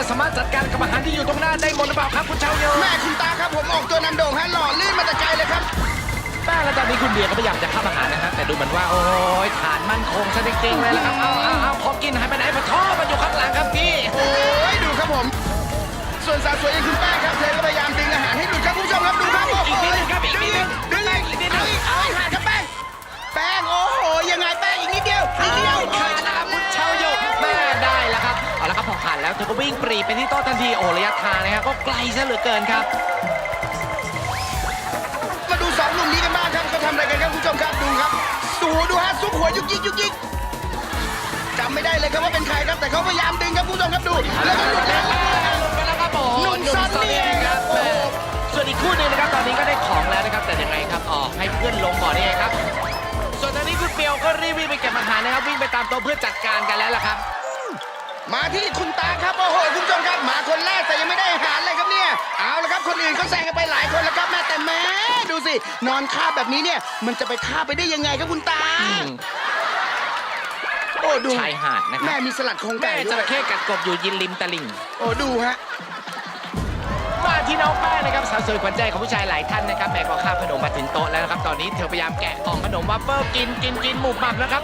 จะสามารถจัดการกับอาหารที่อยู่ตรงหน้าได้หมดหรือเปล่าครับคุณเชาโยแม่คุณตาครับผมออกตัวนำโด่งฮะหล่อลื่นมาแต่ไกลเลยครับแป้งแล้วตอนนี้คุณเบียร์ก็พยายามจะเข้าอาหารนะฮะแต่ดูเหมือนว่าโอ้ยฐานมั่นคงซะจริงๆเลยละครับเอาเอาเอาของกินหายไปไหนปะท่อมันอยู่ แล้วเธอก็วิ่งปรีไปที่โต๊ะทันที โอ้ระยะทางนะฮะก็ไกลซะเหลือเกินครับ มาดูสองหนุ่มนี้กันบ้างครับเขาทำอะไรกันครับคุณผู้ชมครับดูครับ สูดูฮะซุกหัวยุกยิกยุกยิกจำไม่ได้เลยครับว่าเป็นใครครับแต่เขาพยายามดึงครับคุณผู้ชมครับดู แล้วก็หลุดแล้วลงไปแล้วครับผมหนุ่มซันนี่เองครับแม่โอ้โหส่วนอีกคู่หนึงนะครับตอนนี้ก็ได้ของแล้วนะครับแต่ยังไงครับอ๋อให้เพื่อนลงก่อนนี่เองครับ ส่วนตอนนี้คุณเปียวก็รีบวิ่งไปเก็บอาหารนะครับวิ่งไปตามโต๊ะเพื่อจัดการกันแล้วล่ะครับ มาที่คุณตาครับโอ้โหคุณผู้ชมครับมาคนแรกแต่ยังไม่ได้อาหารเลยครับเนี่ยเอาละครับคนอื่นเขาแซงกันไปหลายคนแล้วครับแม่แต่แม่ดูสิ นอนคาบแบบนี้เนี่ย มันจะไปคาบไปได้ยังไงครับคุณตาโอ้ดูชายหาดนะคแม่รับมีสลัดโครงแม่ไก่จด้วยระเข้กัดกบอยู่ยินริมตลิ่งโอ้ดูฮะมาที่น้องแป้งนะครับสาวสวยขวัญใจของผู้ชายหลายท่านนะครับแม่ก็ข้ามขนมมาถึงโต๊ะแล้วนะครับตอนนี้เธอพยายามแกะกล่องขนมวัฟเฟิลกินกินกินหมุบหมับนะครับ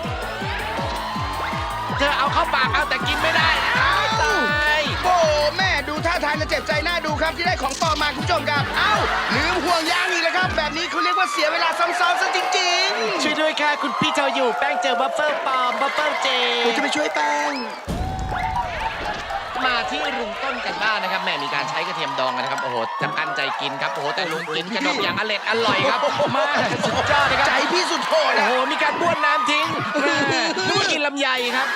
เธอเอาเข้าปากเอาแต่กินไม่ได้อ้าวตายโอ้แม่ดูท่าทางจะเจ็บใจหน้าดูครับที่ได้ของปลอมมาคุณผู้ชมครับ เอ้าลืมห่วงยางอีกแล้วครับ แบบนี้เขาเรียกว่าเสียเวลาซ้ำๆซะจริงช่วยด้วยค่ะคุณพี่เธออยู่แป้งเจอวัฟเฟิลปลอมวัฟเฟิลเจๆผมจะไปช่วยแป้ง มาที่ลุงต้นกันบ้างนะครับแม่มีการใช้กระเทียมดองกันนะครับโอ้โหจะกั้นใจกินครับโอ้โหแต่ลุงกินขนมอย่างอร่อยอร่อยครับมาสุดยอดนะครับ ใจพี่สุดโหดโอ้อะ โห มีการบ้วนน้ำทิ้งแม่นึกว่ากินลำไยครับ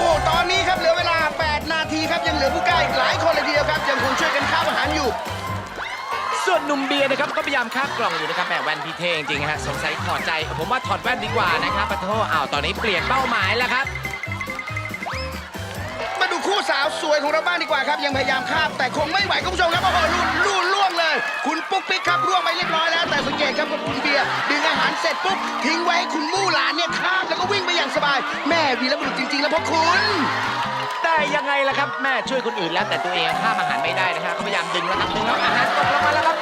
โอ้ตอนนี้ครับเหลือเวลา 8 นาทีครับยังเหลือผู้กล้าอีกหลายคนเลยทีเดียวครับยังคงช่วยกันข้าวอาหารอยู่ ส่วนหนุ่มเบียร์นะครับก็พยายามคาบกล่องอยู่นะครับแหมแว่นพี่เท่จริงๆฮะสงสัยถอดใจ ผมว่าถอดแว่นดีกว่านะครับปะโทอ้าวตอนนี้เปลี่ยนเป้าหมายแล้วครับ มาดูคู่สาวสวยของเราบ้างดีกว่าครับ ยังพยายามคาบแต่คงไม่ไหวคุณผู้ชมครับโอ้โหลู่ลู่ล่วงเลย คุณปุ๊กปิ๊กครับร่วงไปเรียบร้อยแล้ว แต่สังเกตครับกับคุณเบียร์ดึงอาหารเสร็จปุ๊บทิ้งไว้ให้คุณมู่หลานเนี่ยคาบแล้วก็วิ่งไปอย่างสบาย แม่วีรบุรุษจริง ๆ แล้วพ่อคุณ แต่ยังไงล่ะครับแม่ช่วยคนอื่นแล้วแต่ตัวเองข้ามอาหารไม่ได้นะฮะเขาพยายามดึงแล้วครับดึงแล้วอาหารตกลงมาแล้วครับ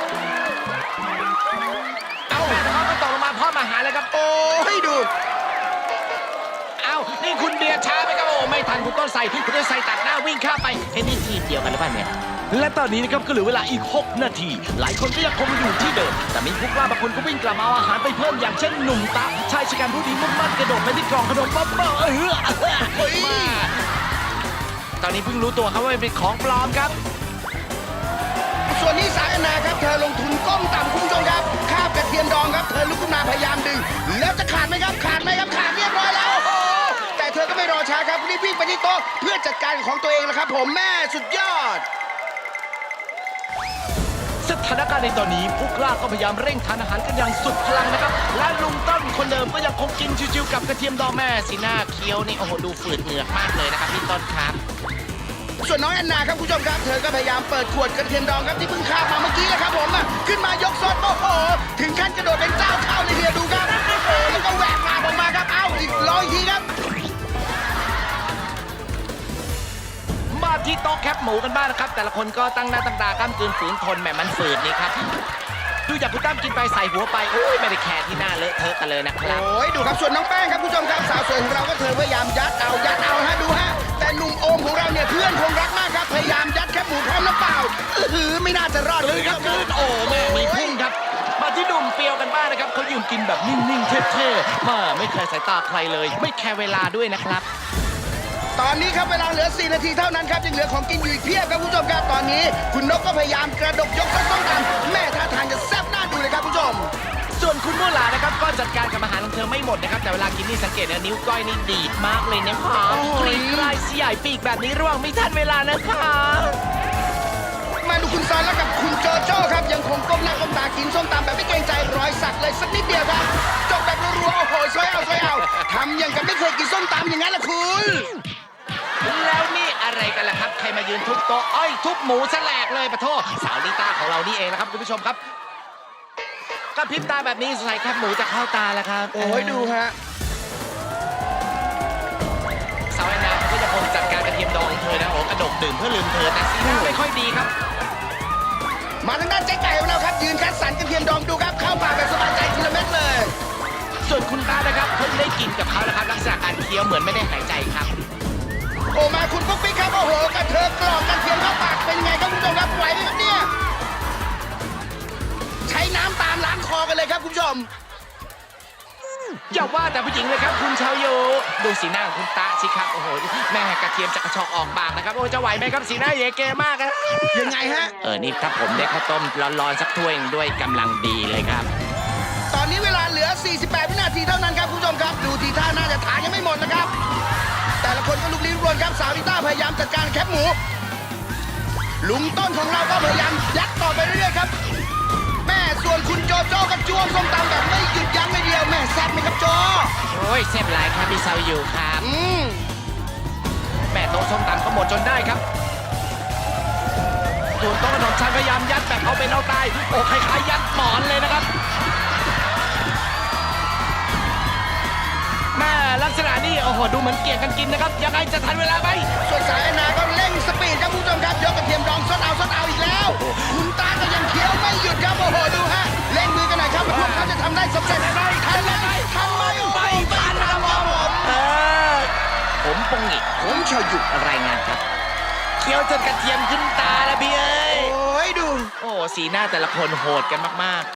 เอาแม่เขาก็ตกลงมาพร้อมอาหารแล้วครับโอ้ยดู เอานี่คุณเบียร์ช้าไปครับโอ้ไม่ทันคุณต้นใส่คุณต้นใส่ตัดหน้าวิ่งข้ามไปเฮ้ยนี่ทีมเดียวกันหรือเปล่าเนี่ย และตอนนี้นะครับก็เหลือเวลาอีก 6 นาที หลายคนก็ยังคงอยู่ที่เดิม แต่มีพวกกล้าบางคนก็วิ่งกลับมาเอาอาหารไปเพิ่มอย่างเช่นหนุ่มตาชายชะกันผู้ดีมุ่งมั่นกระโดดไปที่กล่องขนมบ๊อบเบิ้ลเออเฮ้ยมาตอนนี้เพิ่งรู้ตัวครับว่าเป็นของปลอมครับ ส่วนนี้สายอนาครับ เธอลงทุนก้มต่ำคุณผู้ชมครับคาบกระเทียมดองครับ เธอลุกขึ้นมาพยายามดึง แล้วจะขาดไหมครับ ขาดไหมครับ ขาดเรียบร้อยแล้ว แต่เธอก็ไม่รอช้าครับรีบวิ่งไปที่โต๊ะเพื่อจัดการของตัวเองแล้วครับ ผมแม่สุดยอด ถานการณ์ในตอนนี้ผู้กล้าก็พยายามเร่งทานอาหารกันอย่างสุดพลังนะครับ และลุงต้นคนเดิมก็ยังคงกินชิวๆกับกระเทียมดองแม่สีหน้าเคี้ยวนี่โอ้โหดูฝืดเหงือกมากเลยนะครับพี่ต้นครับ ส่วนน้องแอนนาครับคุณผู้ชมครับเธอก็พยายามเปิดขวดกระเทียมดองครับที่เพิ่งคาบมาเมื่อกี้แหละครับผมอะขึ้นมายกซดโอ้โหถึงขั้นกระโดด หมูกันบ้างนะครับ แต่ละคนก็ตั้งหน้าตั้งตาก้ามกืนฝืนทนแหมมันฝืดนี่ครับดูอย่างคุณตั้มกินไปใส่หัวไปโอ้ยไม่ได้แคร์ที่หน้าเลอะเทอะกันเลยนะครับโอ้ยดูครับส่วนน้องแป้งครับคุณผู้ชมครับสาวสวยของเราก็เธอพยายามยัดเอายัดเอาฮะดูฮะแต่หนุ่มโอมของเราเนี่ยเพื่อนคงรักมากครับพยายามยัดแคบหมูพร้อมน้ำเปล่าอื้อหือไม่น่าจะรอดเลยครับคืนโอ้แม่มีพุ่งครับมาที่หนุ่มเปรียวกันบ้างนะครับเขายืนกินแบบนิ่งๆเท่ๆมาไม่เคยสายตาใครเลย ไม่แคร์เวลาด้วยนะครับ ตอนนี้ครับเวลาเหลือ 4 นาทีเท่านั้นครับยังเหลือของกินอยู่อีกเพียบครับคุณผู้ชมครับตอนนี้ คุณนกก็พยายามกระดกยกส้มตำแม่ท่าทางจะแซ่บหน้าดูเลยครับคุณผู้ชม ส่วนคุณมู่หลานะครับก็จัดการกับอาหารของเธอไม่หมดนะครับแต่เวลากินนี่สังเกตนะนิ้วก้อยนี่ดีดมากเลยนะครับโอ้ย กรีดกลายเสียายปีกแบบนี้ระวังไม่ทันเวลานะคะ มาดูคุณซอนแล้วกับคุณโจโจ้ครับยังคงก้มหน้าก้มตากินส้มตำแบบไม่เกรงใจรอยสักเลยสักนิดเดียวครับจบแบบรัวๆโอ้โหสวยเอาสวยเอาทำอย่างกับไม่เคยกินส้มตำอย่างนั้นแหละคุณ โตอ้อยทุบหมูแสลกเลยปะโทษสาวลิต้าของเรานี่เองนะครับคุณผู้ชมครับกระพริบตาแบบนี้สงสัยแคบหมูจะเข้าตาแล้วครับโอ้ยดูฮะสาวแอนนาเขาก็ยังคงจัดการกระเทียมดองของเธอนะโอ้กระดกดื่มเพื่อลืมเธอแต่สีหน้าไม่ค่อยดีครับ มาทางด้านเจ๊ไก่ของเราครับ ยืนคัดสรรกระเทียมดองดูครับ เข้าปากแบบสบายใจทีละเม็ดเลย ส่วนคุณตานะครับเพิ่งได้กินกับเขาแล้วครับลักษณะการเคี้ยวเหมือนไม่ได้หายใจครับ โอ้มาคุณปุ๊กปิ๊กครับโอ้โหกระเทอกรอกกระเทียมเข้าปากเป็นไงครับคุณผู้ชมครับไหวไหมครับเนี่ยใช้น้ำตามล้างคอกันเลยครับคุณผู้ชมอย่าว่าแต่ผู้หญิงเลยครับคุณชาวโย ดูสีหน้าของคุณตาสิครับโอ้โหแม่กระเทียมจะกระชอกออกปากนะครับโอ้จะไหวไหมครับสีหน้าเยเกมากนะยังไงฮะเออนี่ถ้าผมได้ข้าวต้มร้อนๆสักถ้วยหนึ่งด้วยกำลังดีเลยครับ ตอนนี้เวลาเหลือ 48 วินาทีเท่านั้นครับคุณผู้ชมครับ ดูทีท่าน่าจะทานยังไม่หมดนะครับ แต่ละคนก็ลุกลี้ลุกลนครับสาวดิต้าพยายามจัดการแคปหมู ลุงต้นของเราก็พยายามยัดต่อไปเรื่อยๆครับแม่ส่วนคุณโจโจ้ก็จ้วงส้มตำแบบไม่หยุดยั้งเลยเดียวแม่แซ่บไหมครับโจโอ้ยเซฟไลน์ครับพี่ชาวโยครับอืมแม่โต๊ะส้มตำก็หมดจนได้ครับส่วนโต๊ะขนมชั้นพยายามยัดแบบเอาเป็นเอาตายโอ้คล้ายๆยัดหมอนเลยนะครับแม่ ลักษณะนี้โอ้โหดูเหมือนเกี่ยงกันกินนะครับ ยังไงจะทันเวลาไหมส่วนสายแอนนาก็เร่งสปีดครับคุณผู้ชมครับยกกระเทียมดองซดเอาซดเอาอีกแล้วคุณตาก็ยังเคี้ยวไม่หยุดครับโอ้โหดูฮะเร่งมือกันหน่อยครับพวกเขาจะทำได้สำเร็จไหมทันไหมทันไหมโอ้โหไม่ทันนะครับผมเออผมปงอีกผมเฉาหยุดรายงานครับเคี้ยวจนกระเทียมขึ้นตาแล้วพี่เอ้ยโอ้ยดู โอ้สีหน้าแต่ละคนโหดกันมาก